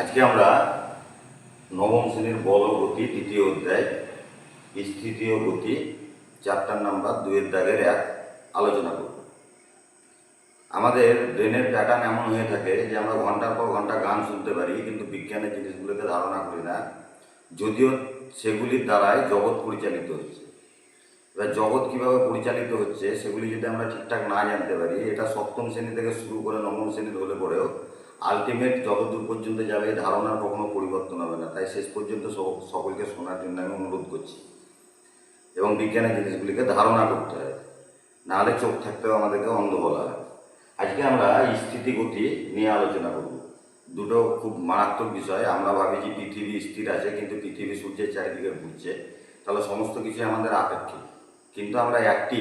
আজকে আমরা নবম শ্রেণির বল গতি তৃতীয় অধ্যায় স্থিতীয় গতি চ্যাপ্টার নাম্বার দুয়ের দাগের এক আলোচনা করব। আমাদের ব্রেনের প্যাটার্ন এমন হয়ে থাকে যে আমরা ঘণ্টার পর ঘণ্টা গান শুনতে পারি, কিন্তু বিজ্ঞানের জিনিসগুলোকে ধারণা করি না। যদিও সেগুলির দ্বারাই জগৎ পরিচালিত হচ্ছে। এবার জগৎ কীভাবে পরিচালিত হচ্ছে, সেগুলি যদি আমরা ঠিকঠাক না জানতে পারি, এটা সপ্তম শ্রেণি থেকে শুরু করে নবম শ্রেণির হলে পরেও আলটিমেট যতদূর পর্যন্ত যাবে, এই ধারণার কখনো পরিবর্তন হবে না। তাই শেষ পর্যন্ত সকলকে শোনার জন্য আমি অনুরোধ করছি। এবং বিজ্ঞানের জিনিসগুলিকে ধারণা করতে হবে। নাহলে চোখ থাকতেও আমাদেরকে অন্ধ বলা হয়। আজকে আমরা স্থিতি গতি নিয়ে আলোচনা করব। দুটো খুব মারাত্মক বিষয়। আমরা ভাবি যে পৃথিবী স্থির আছে, কিন্তু পৃথিবী সূর্যের চারিদিকে ঘুরছে। তাহলে সমস্ত কিছু আমাদের আপেক্ষিক। কিন্তু আমরা একটি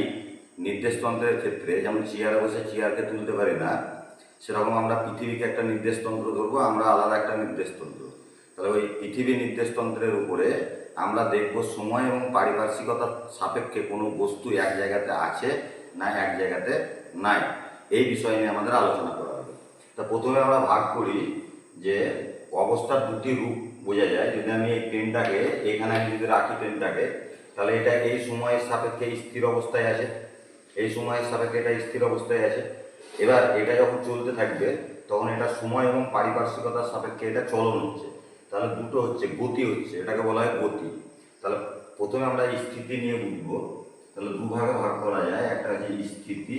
নির্দেশতন্ত্রের ক্ষেত্রে, যেমন চেয়ারে বসে চেয়ারকে তুলতে পারি না সেরকম আমরা পৃথিবীকে একটা নির্দেশতন্ত্র ধরবো, আমরা আলাদা একটা নির্দেশতন্ত্র। তাহলে ওই পৃথিবী নির্দেশতন্ত্রের উপরে আমরা দেখব সময় এবং পারিপার্শ্বিকতার সাপেক্ষে কোনো বস্তু এক জায়গাতে আছে না এক জায়গাতে নাই। এই বিষয় নিয়ে আমাদের আলোচনা করা হবে। তা প্রথমে আমরা ভাগ করি যে অবস্থার দুটি রূপ বোঝা যায়। যদি আমি এই ট্রেনটাকে এখানে আমি যদি রাখি ট্রেনটাকে তাহলে এটা এই সময়ের সাপেক্ষে স্থির অবস্থায় আছে এই সময়ের সাপেক্ষে এটা স্থির অবস্থায় আছে এবার এটা যখন চলতে থাকবে, তখন এটা সময় এবং পারিপার্শ্বিকতার সাপেক্ষে এটা চলন হচ্ছে। তাহলে দুটো হচ্ছে, গতি হচ্ছে, এটাকে বলা হয় গতি। তাহলে প্রথমে আমরা স্থিতি নিয়ে বুঝব। তাহলে দুভাগে ভাগ করা যায়। একটা হচ্ছে স্থিতি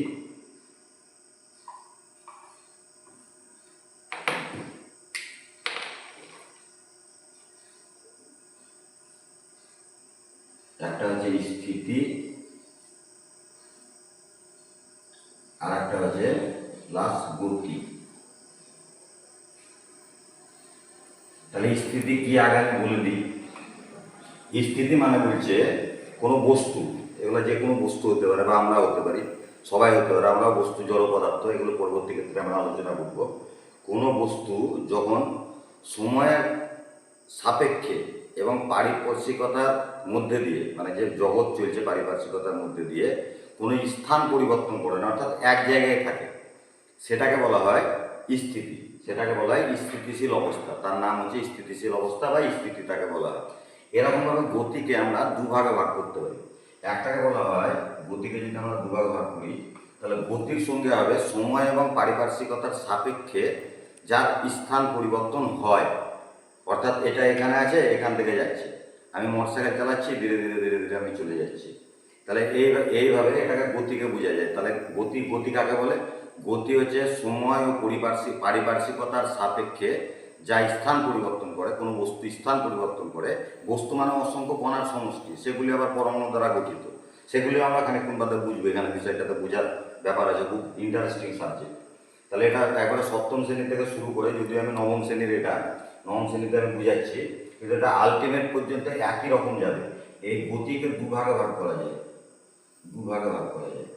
একটা হচ্ছে স্থিতি আর একটা হচ্ছে প্লাস গতি তাহলে স্থিতি কি আগে আমি বলে দিই? স্থিতি মানে বলছে কোনো বস্তু, এগুলো যে কোনো বস্তু হতে পারে বা আমরা হতে পারি, সবাই হতে পারে আমরা বস্তু, জড় পদার্থ, এগুলো পরবর্তী ক্ষেত্রে আমরা আলোচনা করব। কোনো বস্তু যখন সময়ের সাপেক্ষে এবং পারিপার্শ্বিকতার মধ্যে দিয়ে মানে যে জগৎ চলছে পারিপার্শ্বিকতার মধ্যে দিয়ে কোনো স্থান পরিবর্তন করে না, অর্থাৎ এক জায়গায় থাকে। সেটাকে বলা হয় স্থিতি। সেটাকে বলা হয় স্থিতিশীল অবস্থা। তার নাম হচ্ছে স্থিতিশীল অবস্থা বা স্থিতি তাকে বলা হয়। এরকমভাবে গতিকে আমরা দুভাগে ভাগ করতে পারি। একটাকে বলা হয়, গতিকে যদি আমরা দুভাগে ভাগ করি, তাহলে গতির সঙ্গে হবে সময় এবং পারিপার্শ্বিকতার সাপেক্ষে যার স্থান পরিবর্তন হয়। অর্থাৎ এটা এখানে আছে, এখান থেকে যাচ্ছে। আমি মোটরসাইকেল চালাচ্ছি, ধীরে ধীরে ধীরে ধীরে আমি চলে যাচ্ছি। তাহলে এই এইভাবে এটাকে গতিকে বোঝা যায়। তাহলে গতি গতি কাকে বলে? গতি হচ্ছে সময় ও পরিপার্শ্বিক, পারিপার্শ্বিকতার সাপেক্ষে যা স্থান পরিবর্তন করে, কোনো বস্তু স্থান পরিবর্তন করে, বস্তু মানে অসংখ্য কণার সমষ্টি, সেগুলি আবার পরমাণু দ্বারা গঠিত। সেগুলি আমরা খানিকক্ষণ বাদে বুঝব, এখানে বিষয়টাতে বোঝার ব্যাপার আছে, খুব ইন্টারেস্টিং সাবজেক্ট তাহলে এটা একবারে সপ্তম শ্রেণি থেকে শুরু করে যদি আমি নবম শ্রেণির এটা, নবম শ্রেণীতে আমি বুঝাচ্ছি, কিন্তু এটা আলটিমেট পর্যন্ত একই রকম যাবে। এই গতিকে দুভাগে ভাগ করা যায়। দুভাগে ভাগ করা যায়।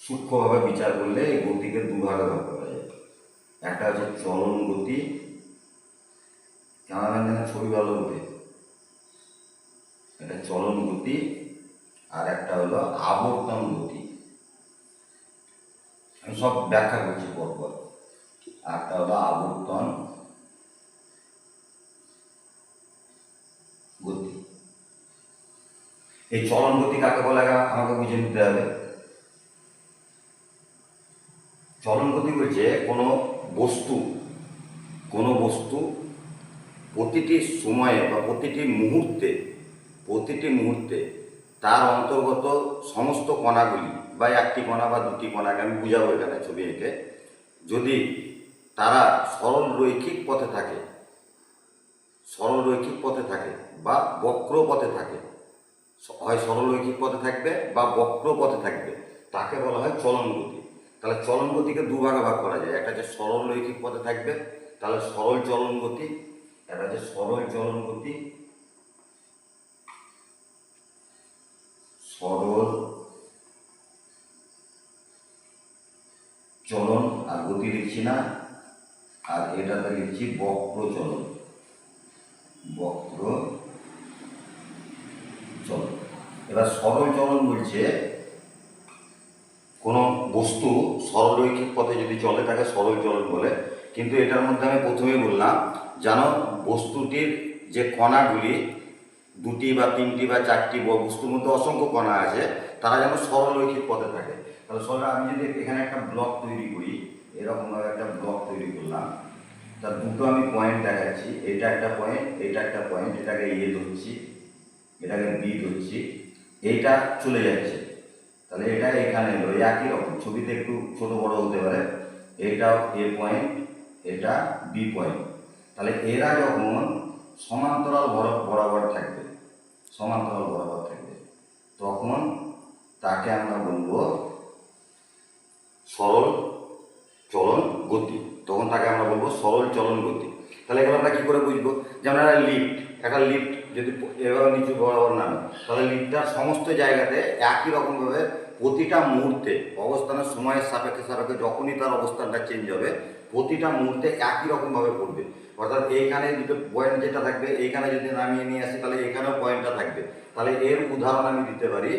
সূক্ষ্মভাবে বিচার করলে এই গতিকে দুভাগে ভাগ করা যায়। একটা হচ্ছে চলন গতি। ক্যামেরাম্যান যেন ছবি ভালো ওঠে এটা চলন গতি আর একটা হলো আবর্তন গতি। আমি সব ব্যাখ্যা করছি পরপর। একটা হলো আবর্তন গতি এই চলন গতি কাকে বলে আমাকে বুঝে নিতে হবে। চলন গতি বলছে কোনো বস্তু কোনো বস্তু প্রতিটি সময়ে বা প্রতিটি মুহূর্তে প্রতিটি মুহূর্তে তার অন্তর্গত সমস্ত কণাগুলি বা একটি কণা বা দুটি কণাকে আমি বুঝাবো এখানে ছবি এঁকে। যদি তারা সরল রৈখিক পথে থাকে সরল রৈখিক পথে থাকে বা বক্র পথে থাকে হয় সরল রৈখিক পথে থাকবে বা বক্র পথে থাকবে, তাকে বলা হয় চলন গতি তাহলে চলন গতিকে দুভাগে ভাগ করা যায়, একটা হচ্ছে সরল রৈখিক পথে থাকবে, তাহলে সরল চলন গতি একটা হচ্ছে সরল চলন গতি সরল চলন, আর গতি লিখছি না, আর এটাতে লিখছি বক্র চলন বক্র চলন এবার সরল চলন বলছে, কোনো বস্তু সরলরৈখিক পথে যদি চলে, তাকে সরল চলন বলে। কিন্তু এটার মধ্যে আমি প্রথমেই বললাম যেন বস্তুটির যে কণাগুলি, দুটি বা তিনটি বা চারটি বস্তুর মধ্যে অসংখ্য কণা আছে, তারা যেন সরলরৈখিক পথে থাকে। তাহলে সরল, আমি যদি এখানে একটা ব্লক তৈরি করি, এরকমভাবে একটা ব্লক তৈরি করলাম, তার দুটো আমি পয়েন্ট দেখাচ্ছি, এটা একটা পয়েন্ট, এটা একটা পয়েন্ট, এটাকে এ ধরছি, এটাকে বি ধরছি এইটা চলে যাচ্ছে। তাহলে এটা এখানে এলো। একই রকম। ছবিতে একটু ছোট বড় হতে পারে। এটাও এ পয়েন্ট এটা বি পয়েন্ট তাহলে এরা যখন সমান্তরাল বর- বরাবর থাকবে, সমান্তরাল বরাবর থাকবে, তখন তাকে আমরা বলব সরল চলন গতি। তখন তাকে আমরা বলব সরল চলন গতি। তাহলে এগুলো আমরা কী করে বুঝব? যেমন একটা লিফট একটা লিফট যদি এভাবে নিচু বরাবর নামে, তাহলে লিফটটার সমস্ত জায়গাতে একই রকমভাবে প্রতিটা মুহূর্তে, অবস্থানের সময়ের সাপেক্ষে সাপেক্ষে যখনই তার অবস্থানটা চেঞ্জ হবে, প্রতিটা মুহূর্তে একই রকমভাবে পড়বে। অর্থাৎ এইখানে দুটো পয়েন্ট যেটা থাকবে, এইখানে যদি নামিয়ে নিয়ে আসি, তাহলে এখানেও পয়েন্টটা থাকবে। তাহলে এর উদাহরণ আমি দিতে পারি।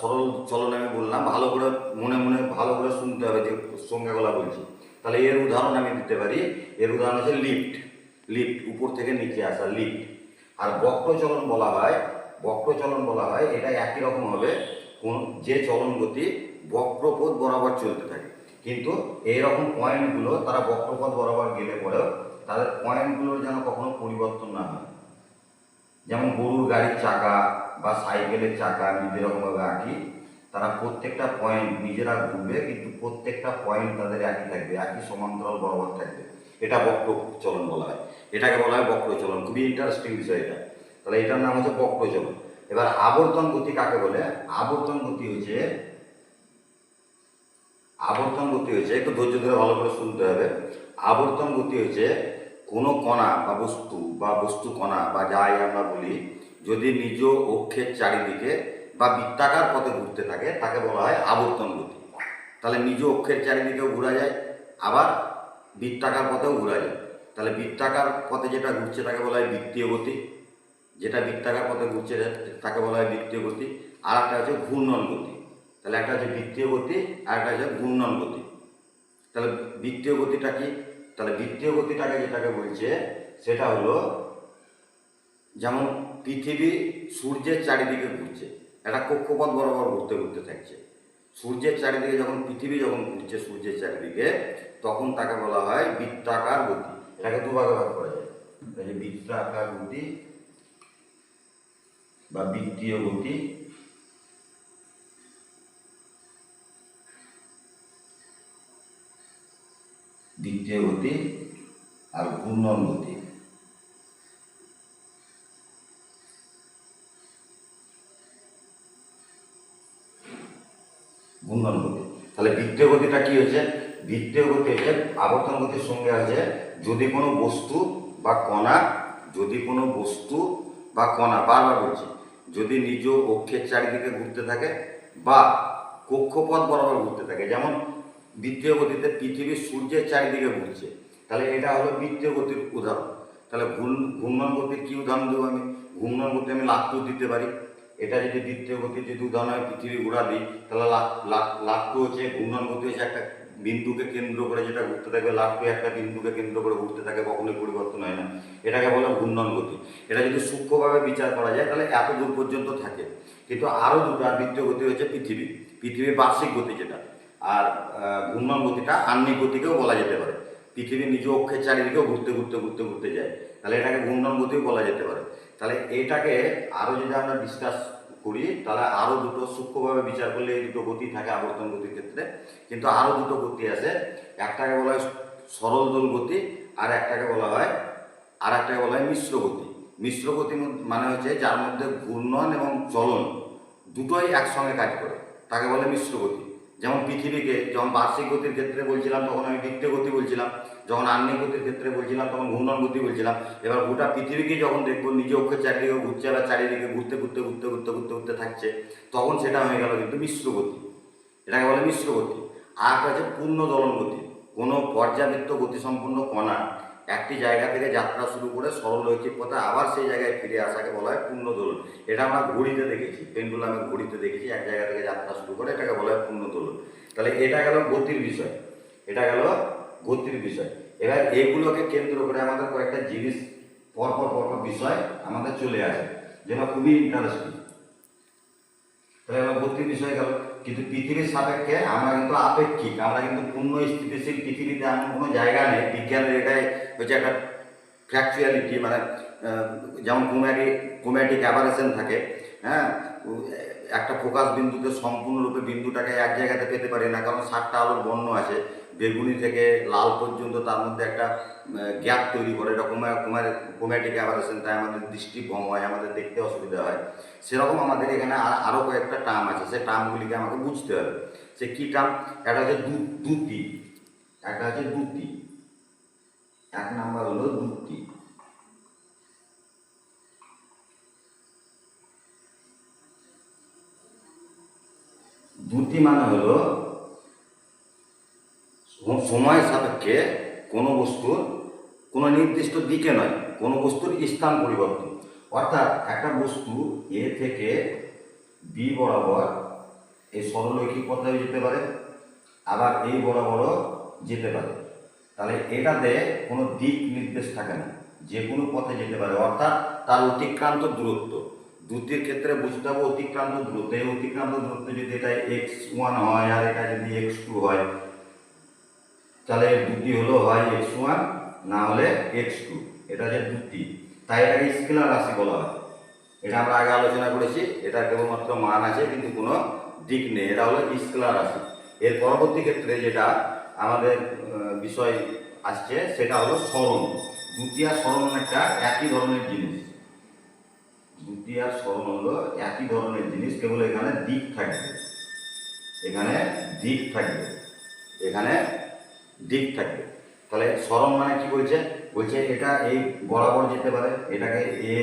সরল চলন আমি বললাম, ভালো করে মনে মনে ভালো করে শুনতে হবে যে সংজ্ঞাগুলো বলছি। তাহলে এর উদাহরণ আমি দিতে পারি। এর উদাহরণ হচ্ছে লিফট লিফট উপর থেকে নিচে আসা লিফট আর বক্রচলন বলা হয়, বক্রচলন বলা হয়, এটা একই রকম হবে। কোন, যে চলন গতি বক্রপথ বরাবর চলতে থাকে। কিন্তু এইরকম পয়েন্টগুলো তারা বক্রপথ বরাবর গেলে পরেও তাদের পয়েন্টগুলোর যেন কখনো পরিবর্তন না হয়। যেমন গরুর গাড়ির চাকা বা সাইকেলের চাকা, আমি যেরকমভাবে আঁকি, তারা প্রত্যেকটা পয়েন্ট নিজেরা ঘুরবে, কিন্তু প্রত্যেকটা পয়েন্ট তাদের একই থাকবে, একই সমান্তরাল বরাবর থাকবে। এটা বক্র চলন বলা হয়। এটাকে বলা হয় বক্র চলন খুবই ইন্টারেস্টিং বিষয় এটা। তাহলে এটার নাম হচ্ছে বক্র চলন এবার আবর্তন গতি কাকে বলে? আবর্তন গতি হচ্ছে, আবর্তন গতি হচ্ছে, একটু ধৈর্য ধরে ভালো করে শুনতে হবে। আবর্তন গতি হচ্ছে কোনো কণা বা বস্তু বা বস্তু কণা বা যাই আমরা বলি, যদি নিজ অক্ষের চারিদিকে বা বৃত্তাকার পথে ঘুরতে থাকে, তাকে বলা হয় আবর্তন গতি। তাহলে নিজ অক্ষের চারিদিকেও ঘোরা যায়, আবার বৃত্তাকার পথেও ঘোরা যায় তাহলে বৃত্তাকার পথে যেটা ঘুরছে তাকে বলা হয় বৃত্তীয় গতি। যেটা বৃত্তাকার পথে ঘুরছে তাকে বলা হয় বৃত্তীয় গতি। আর একটা হচ্ছে ঘূর্ণন গতি। তাহলে একটা হচ্ছে বৃত্তীয় গতি, আর একটা হচ্ছে ঘূর্ণন গতি। তাহলে বৃত্তীয় গতিটা কি? তাহলে বৃত্তীয় গতিটাকে যেটাকে বলছে, সেটা হলো যেমন পৃথিবী সূর্যের চারিদিকে ঘুরছে। একটা কক্ষপথ বরাবর ঘুরতে ঘুরতে থাকছে। সূর্যের চারিদিকে যখন, পৃথিবী যখন ঘুরছে সূর্যের চারিদিকে, তখন তাকে বলা হয় বৃত্তাকার গতি। এটাকে দুভাগে ভাগ করা যায়। বৃত্তাকার গতি বা বৃত্তীয় গতি। দ্বিতীয় গতি আর ঘূর্ণন গতি ঘূর্ণন গতি তাহলে বৃত্তীয় গতিটা কি হয়েছে? বৃত্তীয় গতি হচ্ছে আবর্তন গতির সঙ্গে আছে। যদি কোনো বস্তু বা কণা, যদি কোনো বস্তু বা কণা, বারবার বলছি, যদি নিজ অক্ষের চারিদিকে ঘুরতে থাকে বা কক্ষপথ বরাবর ঘুরতে থাকে, যেমন বৃত্তীয় গতিতে পৃথিবী সূর্যের চারিদিকে ঘুরছে, তাহলে এটা হলো বৃত্তীয় গতির উদাহরণ। তাহলে ঘূর্ণ- ঘূর্ণন গতির কি উদাহরণ দেবো আমি? ঘূর্ণন গতি আমি লাট্টু দিতে পারি। এটা যদি দ্বিতীয় গতির যদি উদাহরণ হয়, পৃথিবী ঘোরা দিই, তাহলে লাট- লাট- লাট্টু হচ্ছে ঘূর্ণন গতি হচ্ছে একটা বিন্দুকে কেন্দ্র করে যেটা ঘুরতে থাকবে লাট্টু একটা বিন্দুকে কেন্দ্র করে ঘুরতে থাকে, কখনোই পরিবর্তন হয় না। এটাকে বলে ঘূর্ণন গতি। এটা যদি সূক্ষ্মভাবে বিচার করা যায়, তাহলে এত দূর পর্যন্ত থাকে। কিন্তু আরও দুটো আর দ্বিতীয় গতি হচ্ছে পৃথিবী। পৃথিবীর বার্ষিক গতি যেটা। আর ঘূর্ণন গতিটা আহ্নিক গতিকেও বলা যেতে পারে। পৃথিবী নিজ অক্ষের চারিদিকেও ঘুরতে ঘুরতে ঘুরতে ঘুরতে যায়। তাহলে এটাকে ঘূর্ণন গতিও বলা যেতে পারে। তাহলে এটাকে আরও যদি আমরা ডিসকাস করি, তাহলে আরও দুটো সূক্ষ্মভাবে বিচার করলে এই দুটো গতি থাকে আবর্তন গতির ক্ষেত্রে। কিন্তু আরও দুটো গতি আছে। একটাকে বলা হয় সরল দোল গতি, আর একটাকে বলা হয়, আর একটাকে বলা হয় মিশ্র গতি। মিশ্র গতি মানে হচ্ছে যার মধ্যে ঘূর্ণন এবং চলন দুটোই একসঙ্গে কাজ করে। তাকে বলে মিশ্র গতি। যেমন পৃথিবীকে, যখন বার্ষিক গতির ক্ষেত্রে বলছিলাম, তখন আমি বৃত্তীয় গতি বলছিলাম, যখন আহ্নিক গতির ক্ষেত্রে বলছিলাম, তখন ঘূর্ণন গতি বলছিলাম। এবার গোটা পৃথিবীকে যখন দেখব, নিজে অক্ষের চারিদিকে ঘুরছে বা চারিদিকে ঘুরতে ঘুরতে ঘুরতে ঘুরতে ঘুরতে ঘুরতে থাকছে, তখন সেটা হয়ে গেল কিন্তু মিশ্র গতি। এটাকে বলে মিশ্র গতি। আর হচ্ছে পূর্ণ দলন গতি। কোনো পর্যাবৃত্ত গতিসম্পন্ন কণা একটি জায়গা থেকে যাত্রা শুরু করে সরলরৈখিক পথে আবার সেই জায়গায় ফিরে আসাকে বলা হয় পূর্ণ দোলন এটা আমরা ঘড়িতে দেখেছি, পেন্ডুলামে ঘড়িতে দেখেছি, এক জায়গা থেকে যাত্রা শুরু করে এটাকে বলা হয় পূর্ণ দোলন তাহলে এটা গেল গতির বিষয়, এটা গেল গতির বিষয়। এবার এগুলোকে কেন্দ্র করে আমাদের কয়েকটা জিনিস পরপর পরপর বিষয় আমাদের চলে আসে যেটা খুবই ইন্টারেস্টিং তাহলে ভর্তি বিষয় গেল। কিন্তু পৃথিবীর সাপেক্ষে আমরা কিন্তু আপেক্ষিক, আমরা কিন্তু পূর্ণ স্থিতিশীল পৃথিবীতে এমন কোনো জায়গা নেই। বিজ্ঞানের এটাই হচ্ছে একটা ফ্র্যাকচুয়ালিটি মানে যেমন কোম্যাটি কোম্যাটিক অ্যাভারেশন থাকে হ্যাঁ? একটা ফোকাস বিন্দুতে সম্পূর্ণরূপে বিন্দুটাকে এক জায়গাতে পেতে পারি না, কারণ সাতটা আলোর বর্ণ আছে। বেগুনি থেকে লাল পর্যন্ত তার মধ্যে একটা গ্যাপ তৈরি করে। এটা কোম্যাটিক অ্যাভারেশন, তাই আমাদের দৃষ্টিভঙ্গ হয়, আমাদের দেখতে অসুবিধা হয়। সেরকম আমাদের এখানে আর- আরও কয়েকটা টার্ম আছে। সেই টার্মগুলিকে আমাকে বুঝতে হবে। সে কী টার্ম? একটা হচ্ছে দু- দুতি একটা হচ্ছে দুতি এক নাম্বার হলো দুতি দুতি মানে হলো সময় সাপেক্ষে কোনো বস্তুর কোনো নির্দিষ্ট দিকে নয়, কোনো বস্তুর স্থান পরিবর্তন। অর্থাৎ একটা বস্তু এ থেকে বি বরাবর এই সরলরৈখিক পথে যেতে পারে, আবার এই বরাবরও যেতে পারে। তাহলে এটাতে কোনো দিক নির্দেশ থাকে না, যে কোনো পথে যেতে পারে। অর্থাৎ তার অতিক্রান্ত দূরত্ব। দ্রুতির ক্ষেত্রে বুঝতে হবে অতিক্রান্ত দূরত্ব। এই অতিক্রান্ত দূরত্ব যদি এটা এক্স ওয়ান হয় আর এটা যদি এক্স টু হয় তাহলে দুটি হলো হয় এক্স ওয়ান না হলে এক্স টু এটা যে দুটি, তাই এটাকে স্কেলার রাশি বলা হয়। এটা আমরা আগে আলোচনা করেছি এটা কেবলমাত্র মান আছে, কিন্তু কোনো দিক নেই। এটা হলো স্কেলার রাশি। এর পরবর্তী ক্ষেত্রে যেটা আমাদের বিষয় আসছে, সেটা হলো স্মরণ। আর স্মরণ একটা একই ধরনের জিনিস। আর স্মরণ হলো একই ধরনের জিনিস, কেবল এখানে দিক থাকবে। এখানে দিক থাকবে। এখানে দিক থাকবে। তাহলে স্মরণ মানে কি বলছে? বলছে এটা এই বরাবর যেতে পারে, এটাকে এ,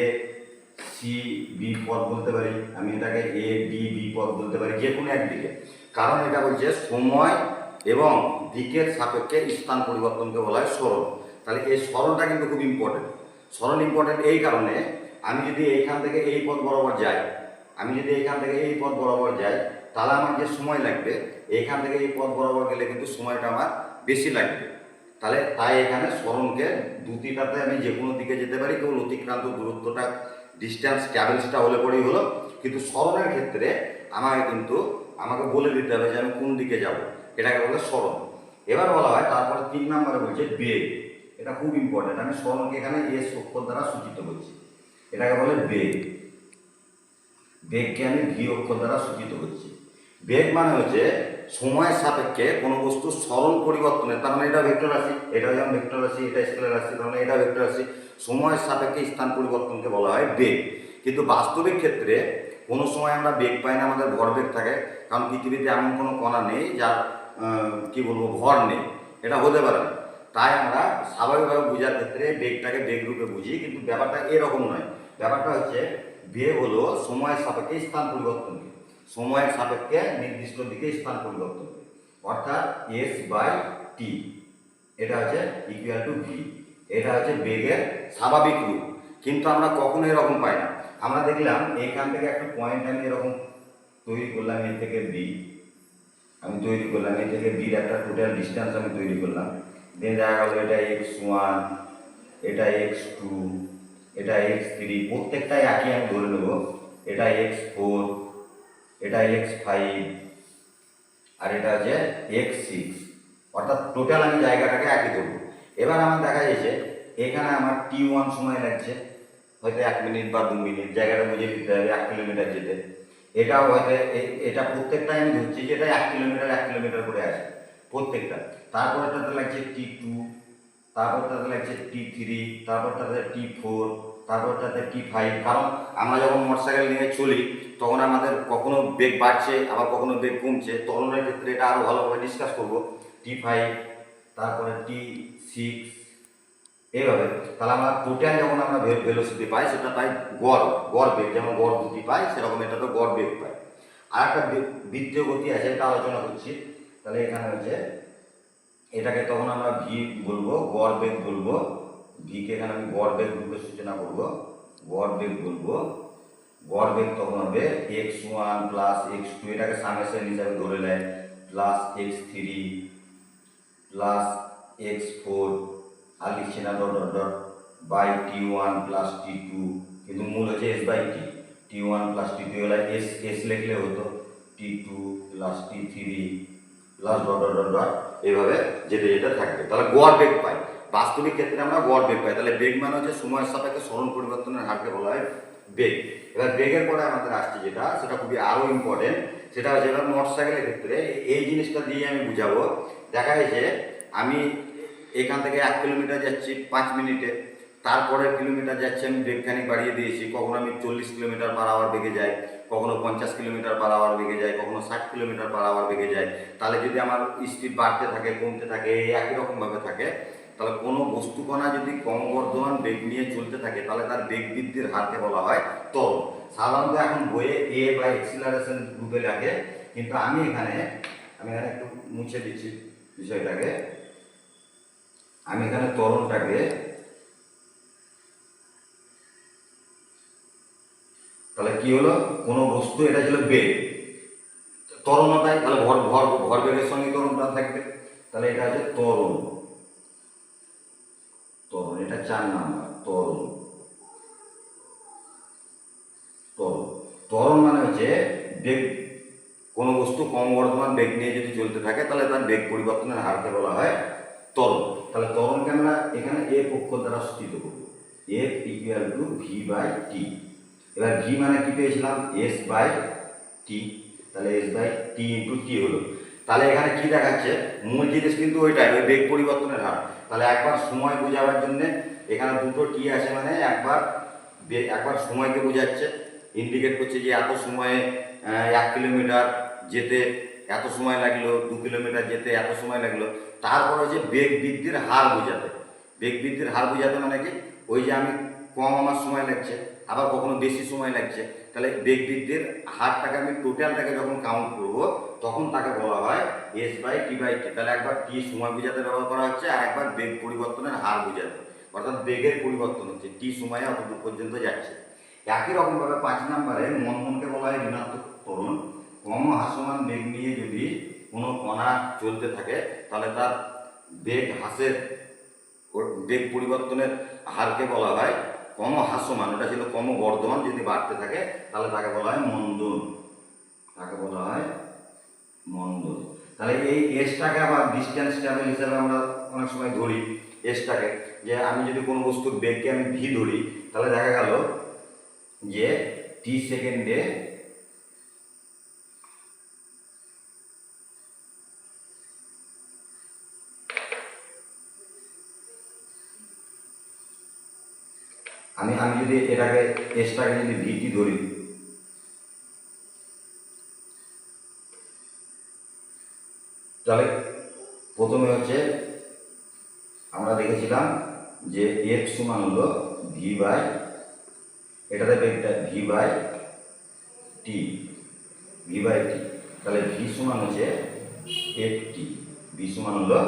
সি, বি পথ বলতে পারি, আমি এটাকে এ ডি বি পথ বলতে পারি, যে কোনো একদিকে। কারণ এটা বলছে সময় এবং দিকের সাপেক্ষে স্থান পরিবর্তনকে বলা হয় স্মরণ। তাহলে এই স্মরণটা কিন্তু খুব ইম্পর্টেন্ট স্মরণ ইম্পর্টেন্ট এই কারণে আমি যদি এইখান থেকে এই পথ বরাবর যাই, আমি যদি এইখান থেকে এই পথ বরাবর যাই, তাহলে আমার যে সময় লাগবে, এইখান থেকে এই পথ বরাবর গেলে কিন্তু সময়টা আমার বেশি লাগবে। তাহলে তাই এখানে স্মরণকে দুটিটাতে আমি যে কোনো দিকে যেতে পারি, কেবল অতিক্রান্ত দূরত্বটা ডিস্টেন্স ট্রাভেলসটা হলে পরেই হলো। কিন্তু স্মরণের ক্ষেত্রে আমাকে কিন্তু, আমাকে বলে দিতে হবে যে আমি কোন দিকে যাব। এটাকে বলে স্মরণ। এবার বলা হয়, তারপরে তিন নম্বরে বলছে বেগ। এটা খুব ইম্পর্টেন্ট আমি স্মরণকে এখানে এস অক্ষর দ্বারা সূচিত করছি। এটাকে বলে বেগ। বেগকে আমি ভি অক্ষর দ্বারা সূচিত করছি। বেগ মানে হচ্ছে সময়ের সাপেক্ষে কোনো বস্তু সরল পরিবর্তনের, তার মানে এটা ভেক্টর রাশি, এটা যেমন ভেক্টর রাশি, এটা স্কেলার রাশি, তার মানে এটা ভেক্টর রাশি সময়ের সাপেক্ষে স্থান পরিবর্তনকে বলা হয় বেগ। কিন্তু বাস্তবিক ক্ষেত্রে কোনো সময় আমরা বেগ পাই না, আমাদের ভর বেগ থাকে, কারণ পৃথিবীতে এমন কোনো কণা নেই যার কি বলব, ভর নেই, এটা হতে পারে তাই আমরা স্বাভাবিকভাবে বোঝার ক্ষেত্রে বেগটাকে বেগ রূপে বুঝি, কিন্তু ব্যাপারটা এরকম নয়। ব্যাপারটা হচ্ছে, বেগ হলো সময়ের সাপেক্ষে স্থান পরিবর্তনকে। সময়ের সাপেক্ষে নির্দিষ্ট দিকে স্থান পরিবর্তন অর্থাৎ এস বাই টি এটা হচ্ছে ইকুয়াল টু ভি এটা হচ্ছে বেগের স্বাভাবিক রূপ। কিন্তু আমরা কখনো এরকম পাই না। আমরা দেখলাম এইখান থেকে একটা পয়েন্ট আমি এরকম তৈরি করলাম এ থেকে বি আমি তৈরি করলাম এ থেকে বির একটা টোটাল ডিস্টেন্স আমি তৈরি করলাম। দেন দেখা গেল এটা এক্স ওয়ান এটা এক্স টু এটা এক্স থ্রি প্রত্যেকটাই একই আমি ধরে নেব। এটা এক্স ফোর এটা এক্স ফাইভ আর এটা হচ্ছে এক্স সিক্স অর্থাৎ টোটাল আমি জায়গাটাকে একই ধরবো এবার আমার দেখা যাচ্ছে, এখানে আমার টি ওয়ান সময় লাগছে। হয়তো এক মিনিট বা দু মিনিট জায়গাটা বুঝে দিতে হবে, এক কিলোমিটার যেতে। এটাও হয়তো এটা প্রত্যেকটাই আমি ধরছি যে এটা এক কিলোমিটার এক কিলোমিটার করে আছে প্রত্যেকটা। তারপরটাতে লাগছে টি টু তারপরটাতে লাগছে টি থ্রি তারপরটাতে টি ফোর তারপরটাতে টি ফাইভ কারণ আমরা যখন মোটরসাইকেল নিয়ে চলি, তখন আমাদের কখনো বেগ বাড়ছে, আবার কখনো বেগ কমছে। তরুণের ক্ষেত্রে এটা আরও ভালোভাবে ডিসকাস করব। টি ফাইভ তারপরে টি সিক্স এইভাবে। তাহলে আমরা টোটাল যখন আমরা ভেলোসিটি পাই, সেটা পাই গড় গড় বেগ। যেমন গড় গতি পাই, সেরকম এটা তো গড় বেগ পাই। আর একটা বৃত্তীয় গতি আছে, এটা আলোচনা করছি। তাহলে এখানে হচ্ছে, এটাকে তখন আমরা ভি বলব, গড় বেগ বলব। ভিকে এখানে আমি গড় বেগ রূপে সূচনা করব। গড় বেগ বলব। গড় বেগ তখন হবে X one plus X two, এটাকে সামেশন হিসাবে ধরে নেয়, plus X three, plus X four, আর লিখছি না, dot dot dot, by T one plus T two. কিন্তু মূল হচ্ছে S by T T one plus T two হলে এস এস লিখলে হতো, T two plus T three, plus dot dot dot dot, এইভাবে যেটা যেটা থাকবে। তাহলে গড় বেগ পাই। বাস্তবিক ক্ষেত্রে আমরা গড় বেগ পাই। তাহলে বেগ মানে হচ্ছে সময়ের সাপেক্ষে সরণ পরিবর্তনের হারকে বলা হয় বেগ। এবার বেগের পরে আমাদের আসছে যেটা, সেটা খুবই আরও ইম্পর্টেন্ট সেটা হচ্ছে এবার মোটর সাইকেলের ক্ষেত্রে এই জিনিসটা দিয়ে আমি বুঝাবো। দেখা যাচ্ছে আমি এখান থেকে এক কিলোমিটার যাচ্ছি পাঁচ মিনিটে, তারপরের কিলোমিটার যাচ্ছি আমি ব্রেকখানি বাড়িয়ে দিয়েছি, কখনো আমি চল্লিশ কিলোমিটার পার আওয়ার বেগে যাই, কখনো পঞ্চাশ কিলোমিটার পার আওয়ার বেগে যাই, কখনো ষাট কিলোমিটার পার আওয়ার বেগে যাই। তাহলে যদি আমার স্পিড বাড়তে থাকে, কমতে থাকে, এই একই রকমভাবে থাকে তাহলে কোনো বস্তুকণা যদি ক্রমবর্ধমান বেগ নিয়ে চলতে থাকে, তাহলে তার বেগ বৃদ্ধির হারকে বলা হয় ত্বরণ সাধারণত এখন বইয়ে এ বা এক্সিলারেশন গ্রুপে লাগে, কিন্তু আমি এখানে আমি এখানে একটু মুছে দিচ্ছি বিষয়টাকে। আমি এখানে ত্বরণটাকে তাহলে কি হলো? কোনো বস্তু, এটা ছিল বেগ। ত্বরণতায় তাহলে ভর ভর ভর বেগের সঙ্গে ত্বরণটা থাকবে? তাহলে এটা হচ্ছে এটা চার নাম্বার ত্বরণ ত্বরণ ত্বরণ মানে হচ্ছে বেগ, কোনো বস্তু কম বর্ধমান বেগ নিয়ে যদি চলতে থাকে, তাহলে তার বেগ পরিবর্তনের হারকে বলা হয় ত্বরণ তাহলে ত্বরণকে আমরা এখানে এ পক্ষ দ্বারা সূচিত করব। F equal to V by T এবার ভি মানে কি পেয়েছিলাম? এস বাই টি তাহলে S by T into T হলো। তাহলে এখানে কি দেখাচ্ছে? মূল জিনিস কিন্তু ওইটাই, ওই বেগ পরিবর্তনের হার। তাহলে একবার সময় বোঝাবার জন্য এখানে দুটো টি আছে মানে একবার একবার সময়কে বোঝাচ্ছে ইন্ডিকেট করছে যে এত সময়ে এক কিলোমিটার যেতে এত সময় লাগল, দু কিলোমিটার যেতে এত সময় লাগল, তারপর হচ্ছে বেগ বৃদ্ধির হার বোঝাতে। বেগ বৃদ্ধির হার বোঝাতে মানে কি? ওই যে আমি কম আমার সময় লাগছে, আবার কখনো বেশি সময় লাগছে, তাহলে বেগ বৃদ্ধির হারটাকে আমি টোটালটাকে যখন কাউন্ট করব, তখন তাকে বলা হয় S by T by T তাহলে একবার টি সময় বোঝাতে ব্যবহার করা হচ্ছে আর একবার বেগ পরিবর্তনের হার বোঝাতে। অর্থাৎ বেগের পরিবর্তন হচ্ছে, টি সময়ে অতদূর পর্যন্ত যাচ্ছে। একই রকমভাবে পাঁচ নম্বরে মনমনকে বলা হয় ঋণাত্মক ত্বরণ কম হাসমান বেগ নিয়ে যদি কোনো কণা চলতে থাকে, তাহলে তার বেগ হাসের বেগ পরিবর্তনের হারকে বলা হয় কম হাস্যমান ওটা ছিল কম বর্ধমান যদি বাড়তে থাকে, তাহলে তাকে বলা হয় মন্দন তাকে বলা হয় মন্দন তাহলে এই এসটাকে আবার ডিস্টেন্স ট্রাভেল হিসাবে আমরা অনেক সময় ধরি। এসটাকে যে আমি যদি কোনো বস্তুর বেগকে আমি ভি ধরি, তাহলে দেখা গেল যে টি সেকেন্ডে আমি আমি যদি এটাকে এসটাকে যদি ভিটি ধরি তাহলে প্রথমে হচ্ছে আমরা দেখেছিলাম যে এফ সমান হলো ভি বাই, এটাতে বেগটা V by T, V by T. তাহলে ভি সমান হচ্ছে এফ টি ভি সমান হলো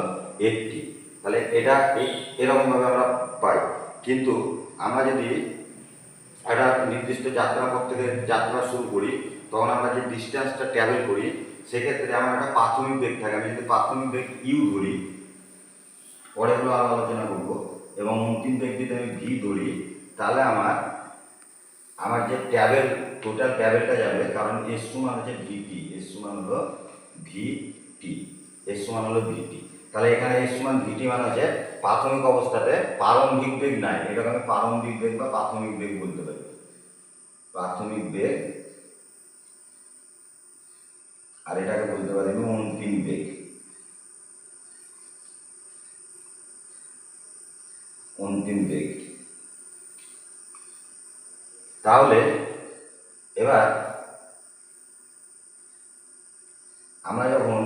এফ টি তাহলে এটা এই এরকমভাবে আমরা পাই। কিন্তু আমরা যদি একটা নির্দিষ্ট যাত্রা পথ থেকে যাত্রা শুরু করি, তখন আমরা যে ডিস্টেন্সটা ট্রাভেল করি, সেক্ষেত্রে আমার একটা প্রাথমিক বেগ থাকে। আমি যদি প্রাথমিক বেগ ইউ ধরি, পরে হলো আরও আলোচনা করব। এবং অন্তিম বেগ যদি আমি ভি ধরি, তাহলে আমার আমার যে ট্যাবেল টোটাল ট্যাবেলটা যাবে, কারণ এর সমান হচ্ছে ভিটি এর সমান হলো ভিটি এর সমান হলো ভিটি তাহলে এখানে এর সমান ভিটি মানে হচ্ছে প্রাথমিক অবস্থাতে প্রারম্ভিক বেগ নাই, এটাকে আমি প্রারম্ভিক বেগ বা প্রাথমিক বেগ বলতে পারি। প্রাথমিক বেগ, আর এটাকে বলতে পারি আমি অন্তিম বেগ। অন্তিম বেগ তাহলে এবার আমরা যখন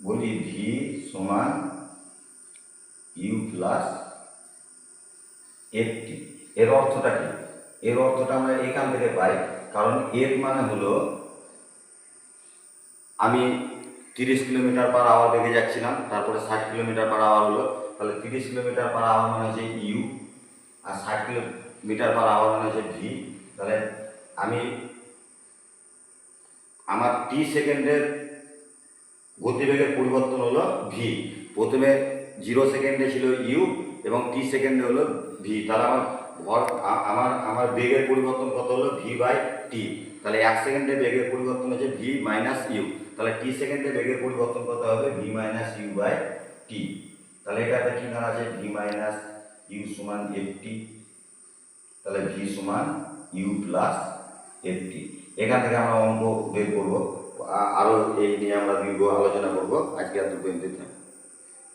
বলি ভি সমান ইউ প্লাস এফটি এর অর্থটা কি? এর অর্থটা আমরা এখান থেকে পাই, কারণ এর মানে হলো আমি তিরিশ কিলোমিটার পার আওয়ার বেগে যাচ্ছিলাম, তারপরে ষাট কিলোমিটার পার আওয়ার হলো। তাহলে তিরিশ কিলোমিটার পার আওয়ার মানে হচ্ছে ইউ আর ষাট কিলোমিটার পার আওয়ার মানে হচ্ছে ভি তাহলে আমি আমার টি সেকেন্ডের গতিবেগের পরিবর্তন হলো ভি প্রথমে জিরো সেকেন্ডে ছিল ইউ এবং টি সেকেন্ডে হলো ভি তাহলে আমার ভর আমার আমার বেগের পরিবর্তন কত হলো? ভি বাই টি তাহলে এক সেকেন্ডে বেগের পরিবর্তন হচ্ছে ভি মাইনাস ইউ তাহলে টি সেকেন্ডে বেগের পরিবর্তন কত হবে? V minus U by T তাহলে এটা একটা কি দাঁড়াচ্ছে ভি মাইনাস ইউ সমান এফটি তাহলে ভি সমান ইউ প্লাস এফ টি এখান থেকে আমরা অঙ্ক বের করব। আরও এই নিয়ে আমরা দীর্ঘ আলোচনা করব। আজকে আর দুটো